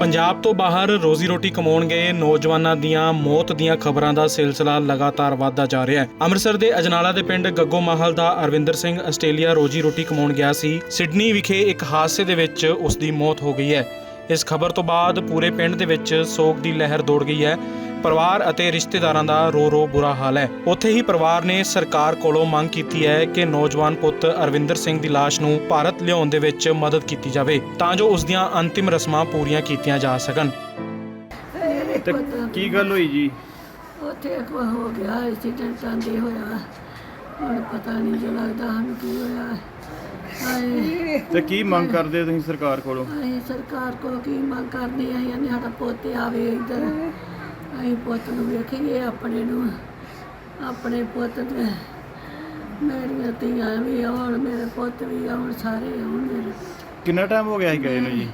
ਪੰਜਾਬ ਤੋਂ ਬਾਹਰ ਰੋਜ਼ੀ ਰੋਟੀ ਕਮਾਉਣ ਗਏ ਨੌਜਵਾਨਾਂ ਦੀਆਂ ਮੌਤ ਦੀਆਂ ਖਬਰਾਂ ਦਾ ਸਿਲਸਿਲਾ ਲਗਾਤਾਰ ਵਧਦਾ ਜਾ ਰਿਹਾ ਹੈ। ਅੰਮ੍ਰਿਤਸਰ ਦੇ ਅਜਨਾਲਾ ਦੇ ਪਿੰਡ ਗੱਗੋ ਮਾਹਲ ਦਾ ਅਰਵਿੰਦਰ ਸਿੰਘ ਆਸਟ੍ਰੇਲੀਆ ਰੋਜ਼ੀ ਰੋਟੀ ਕਮਾਉਣ ਗਿਆ ਸੀ। ਸਿਡਨੀ ਵਿਖੇ ਇੱਕ ਹਾਦਸੇ ਦੇ ਵਿੱਚ ਉਸ ਦੀ ਮੌਤ ਹੋ ਗਈ ਹੈ। ਇਸ ਖਬਰ ਤੋਂ ਬਾਅਦ ਪੂਰੇ ਪਿੰਡ ਦੇ ਵਿੱਚ ਸੋਗ ਦੀ ਲਹਿਰ ਦੌੜ ਗਈ ਹੈ। ਪਰਿਵਾਰ ਅਤੇ ਰਿਸ਼ਤੇਦਾਰਾਂ ਦਾ ਰੋ ਰੋ ਬੁਰਾ ਹਾਲ ਹੈ। ਉੱਥੇ ਹੀ ਪਰਿਵਾਰ ਨੇ ਸਰਕਾਰ ਕੋਲੋਂ ਮੰਗ ਕੀਤੀ ਹੈ ਕਿ ਨੌਜਵਾਨ ਪੁੱਤ ਅਰਵਿੰਦਰ ਸਿੰਘ ਦੀ ਲਾਸ਼ ਨੂੰ ਭਾਰਤ ਲਿਆਉਣ ਦੇ ਵਿੱਚ ਮਦਦ ਕੀਤੀ ਜਾਵੇ ਤਾਂ ਜੋ ਉਸ ਦੀਆਂ ਅੰਤਿਮ ਰਸਮਾਂ ਪੂਰੀਆਂ ਕੀਤੀਆਂ ਜਾ ਸਕਣ। ਤੇ ਕੀ ਗੱਲ ਹੋਈ ਜੀ? ਉੱਥੇ ਇੱਕ ਵਾਰ ਹੋ ਗਿਆ ਐਕਸੀਡੈਂਟ ਆਂਦੇ ਹੋਇਆ। ਹੁਣ ਪਤਾ ਨਹੀਂ ਜੋ ਲੱਗਦਾ ਸਾਨੂੰ ਕੀ ਹੋਇਆ। ਆਏ ਤੇ ਕੀ ਮੰਗ ਕਰਦੇ ਤੁਸੀਂ ਸਰਕਾਰ ਕੋਲੋਂ? ਅਸੀਂ ਸਰਕਾਰ ਕੋਲ ਕੀ ਮੰਗ ਕਰਦੇ ਆਂ ਯਾਨੀ ਸਾਡਾ ਪੁੱਤ ਆਵੇ ਇੱਧਰ। ਅਸੀਂ ਪੁੱਤ ਨੂੰ ਵੇਖੀਏ ਆਪਣੇ ਨੂੰ ਆਪਣੇ ਪੁੱਤ ਦੇ ਮੇਰੀਆਂ ਧੀਆਂ ਵੀ ਆਉਣ ਮੇਰੇ ਪੁੱਤ ਵੀ ਆਉਣ ਸਾਰੇ ਆਉਣ ਮੇਰੇ। ਕਿੰਨਾ ਟਾਈਮ ਹੋ ਗਿਆ ਸੀ ਗਏ ਨੂੰ ਜੀ?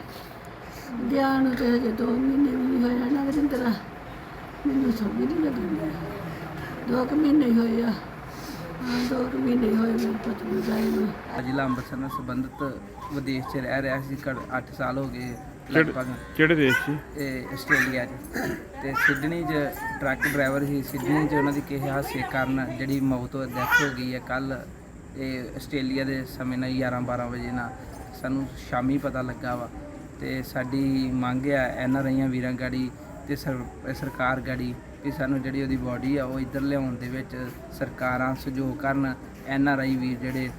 ਗਿਆ ਨੂੰ ਤੇ ਹਜੇ ਦੋ ਮਹੀਨੇ ਵੀ ਨਹੀਂ ਹੋਇਆ ਨਾ ਵਰਿੰਦਰਾ ਮੈਨੂੰ ਸਮਝ ਨਹੀਂ ਲੱਗਦੀ ਦੋ ਕੁ ਮਹੀਨੇ ਹੀ ਹੋਏ ਆ। ਹੋਏ ਪੁੱਤ ਨੂੰ ਜ਼ਿਲ੍ਹਾ ਅੰਮ੍ਰਿਤਸਰ ਨਾਲ ਸੰਬੰਧਿਤ ਵਿਦੇਸ਼ 'ਚ ਰਹਿ ਰਿਹਾ ਸੀ 8 ਸਾਲ ਹੋ ਗਏ ਕਿਹੜੇ- ਲਗਭਗ। ਕਿਹੜੇ ਦੇਸ਼ 'ਚ ਇਹ ਆਸਟ੍ਰੇਲੀਆ 'ਚ। ਤੇ ਸਿਡਨੀ 'ਚ ਟਰੱਕ ਡਰਾਈਵਰ ਸੀ। ਸਿਡਨੀ 'ਚ ਉਹਨਾਂ ਦੀ ਕਿਸੇ ਹਾਦਸੇ ਕਾਰਨ ਜਿਹੜੀ ਮੌਤ ਹੋ ਡੈਥ ਹੋ ਗਈ ਹੈ। ਕੱਲ ਇਹ ਆਸਟ੍ਰੇਲੀਆ ਦੇ ਸਮੇਂ ਨਾਲ 11 12 ਵਜੇ ਨਾਲ ਸਾਨੂੰ ਸ਼ਾਮੀ ਪਤਾ ਲੱਗਾ ਵਾ। ਤੇ ਸਾਡੀ ਮੰਗ ਆ ਐਨ ਆਰ ਆਈਆਂ ਵੀਰਾਂ ਗਾੜੀ ਤੇ ਸਰ- ਸਰਕਾਰ ਗਾੜੀ ਕਿ ਸਾਨੂੰ ਜਿਹੜੀ ਉਹਦੀ ਬਾਡੀ ਆ ਉਹ ਇੱਧਰ ਲਿਆਉਣ ਦੇ ਵਿੱਚ ਸਰਕਾਰਾਂ ਸਹਿਯੋਗ ਕਰਨ ਐਨ ਆਰ ਆਈ ਵੀਰ ਜਿਹੜੇ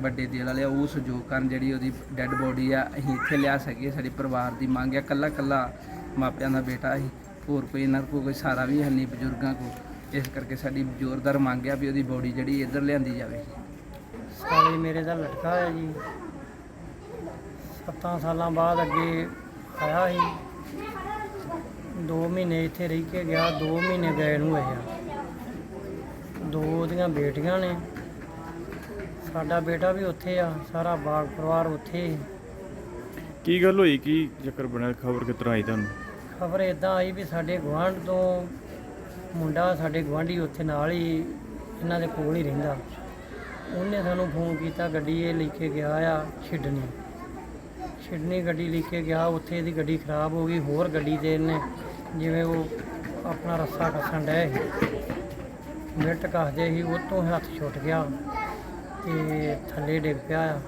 ਵੱਡੇ ਦਿਲ ਵਾਲੇ ਆ, ਉਹ ਸਹਿਯੋਗ ਕਰਨ ਜਿਹੜੀ ਉਹਦੀ ਡੈੱਡ ਬੋਡੀ ਆ, ਅਸੀਂ ਇੱਥੇ ਲਿਆ ਸਕੀਏ, ਸਾਡੇ ਪਰਿਵਾਰ ਦੀ ਮੰਗ ਆ ਕੱਲਾ ਕੱਲਾ ਮਾਪਿਆਂ ਦਾ ਬੇਟਾ ਸੀ ਹੋਰ ਕੋਈ ਇਹਨਾਂ ਕੋਲ ਕੋਈ ਸਾਰਾ ਵੀ ਹੈ ਨਹੀਂ, ਬਜ਼ੁਰਗਾਂ ਕੋਲ। ਇਸ ਕਰਕੇ ਸਾਡੀ ਜ਼ੋਰਦਾਰ ਮੰਗ ਆ ਵੀ ਉਹਦੀ ਬੋਡੀ ਜਿਹੜੀ ਇੱਧਰ ਲਿਆਂਦੀ ਜਾਵੇ। ਸਾਰੇ ਮੇਰੇ ਦਾ ਲਟਕਾ ਹੈ ਜੀ। ਸੱਤਾਂ ਸਾਲਾਂ ਬਾਅਦ ਅੱਗੇ ਆਇਆ ਸੀ। 2 ਮਹੀਨੇ ਇੱਥੇ ਰਹਿ ਕੇ ਗਿਆ 2 ਮਹੀਨੇ ਗਏ ਨੂੰ ਹੋਏ ਆ ਦੋ ਉਹਦੀਆਂ ਬੇਟੀਆਂ ਨੇ। ਸਾਡਾ ਬੇਟਾ ਵੀ ਉੱਥੇ ਆ ਸਾਰਾ ਬਾਗ ਪਰਿਵਾਰ ਉੱਥੇ ਕੀ ਗੱਲ ਹੋਈ? ਕੀ ਚੱਕਰ ਬਣਿਆ? ਖਬਰ ਕਿਸ ਤਰ੍ਹਾਂ ਆਈ ਤੁਹਾਨੂੰ? ਖਬਰ ਇਦਾਂ ਆਈ ਵੀ ਸਾਡੇ ਗੁਆਂਢ ਤੋਂ ਮੁੰਡਾ ਸਾਡੇ ਗੁਆਂਢੀ ਉੱਥੇ ਨਾਲ ਹੀ ਇਹਨਾਂ ਦੇ ਕੋਲ ਹੀ ਰਹਿੰਦਾ। ਉਹਨੇ ਸਾਨੂੰ ਫੋਨ ਕੀਤਾ ਗੱਡੀ ਇਹ ਲੈ ਕੇ ਗਿਆ ਆ ਛਿਡਨੀ। ਛਿਡਨੀ ਗੱਡੀ ਲੈ ਕੇ ਗਿਆ ਉੱਥੇ ਇਹਦੀ ਗੱਡੀ ਖਰਾਬ ਹੋ ਗਈ ਹੋਰ ਗੱਡੀ ਤੇ ਇਹਨੇ ਜਿਵੇਂ ਉਹ ਆਪਣਾ ਰੱਸਾ ਕੱਸਣ ਡਿਆ ਸੀ। ਮਿੰਟ ਕੱਸਦੇ ਸੀ ਉਹ ਤੋਂ ਹੱਥ ਛੁੱਟ ਗਿਆ ਤੇ ਥੱਲੇ ਡਿੱਗ ਪਿਆ ਆ।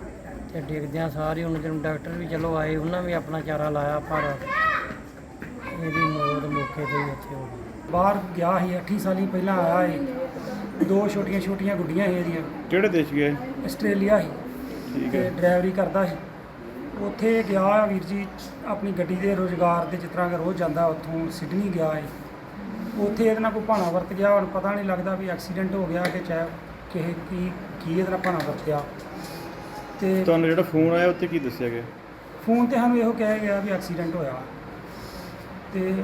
ਤੇ ਡਿੱਗਦਿਆਂ ਸਾਰੇ ਉਹਨਾਂ ਜਿਹਨੂੰ ਡਾਕਟਰ ਵੀ ਚਲੋ ਆਏ ਉਹਨਾਂ ਵੀ ਆਪਣਾ ਚਾਰਾ ਲਾਇਆ ਪਰ ਇਹਦੀ ਮੌਤ ਮੌਕੇ ਤੇ ਹੀ ਉੱਥੇ ਹੋ ਗਈ। ਬਾਹਰ ਗਿਆ ਸੀ 8 ਸਾਲੀ ਪਹਿਲਾਂ ਆਇਆ ਏ ਦੋ ਛੋਟੀਆਂ ਛੋਟੀਆਂ ਗੁੱਡੀਆਂ ਸੀ ਇਹਦੀਆਂ। ਕਿਹੜੇ ਦੇਸ਼ ਗਏ ਆਸਟ੍ਰੇਲੀਆ ਸੀ। ਠੀਕ ਹੈ। ਡਰਾਈਵਰੀ ਕਰਦਾ ਸੀ। ਉੱਥੇ ਗਿਆ ਵੀਰ ਜੀ ਆਪਣੀ ਗੱਡੀ ਦੇ ਰੋਜ਼ਗਾਰ ਦੇ ਜਿਸ ਤਰ੍ਹਾਂ ਕਿ ਰੋਜ਼ ਜਾਂਦਾ ਉੱਥੋਂ ਸਿਡਨੀ ਗਿਆ ਏ ਉੱਥੇ ਇਹਦੇ ਨਾਲ ਕੋਈ ਭਾਣਾ ਵਰਤ ਗਿਆ ਹੁਣ ਪਤਾ ਨਹੀਂ ਲੱਗਦਾ ਵੀ ਐਕਸੀਡੈਂਟ ਹੋ ਗਿਆ ਕਿ ਚਾਹੇ ਕਿਸੇ ਕੀ ਕੀ ਇਹਦੇ ਨਾਲ ਭਾਣਾ ਵਰਤਿਆ। ਤੇ ਤੁਹਾਨੂੰ ਜਿਹੜਾ ਫੋਨ ਆਇਆ ਉੱਤੇ ਕੀ ਦੱਸਿਆ ਗਿਆ? ਫੋਨ ਤੇ ਸਾਨੂੰ ਇਹੋ ਕਿਹਾ ਗਿਆ ਵੀ ਐਕਸੀਡੈਂਟ ਹੋਇਆ। ਤੇ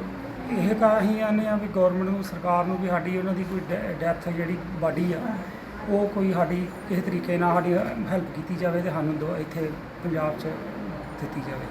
ਇਹ ਕਾ ਅਸੀਂ ਆਨੇ ਆ ਵੀ ਗਵਰਨਮੈਂਟ ਨੂੰ ਸਰਕਾਰ ਨੂੰ ਵੀ ਸਾਡੀ ਉਹਨਾਂ ਦੀ ਕੋਈ ਡੈਥ ਜਿਹੜੀ ਬਾਡੀ ਆ ਉਹ ਕੋਈ ਸਾਡੀ ਕਿਸੇ ਤਰੀਕੇ ਨਾਲ ਸਾਡੀ ਹੈਲਪ ਕੀਤੀ ਜਾਵੇ ਤੇ ਸਾਨੂੰ ਦੋ ਇੱਥੇ ਪੰਜਾਬ 'ਚ ਦਿੱਤੀ ਜਾਵੇ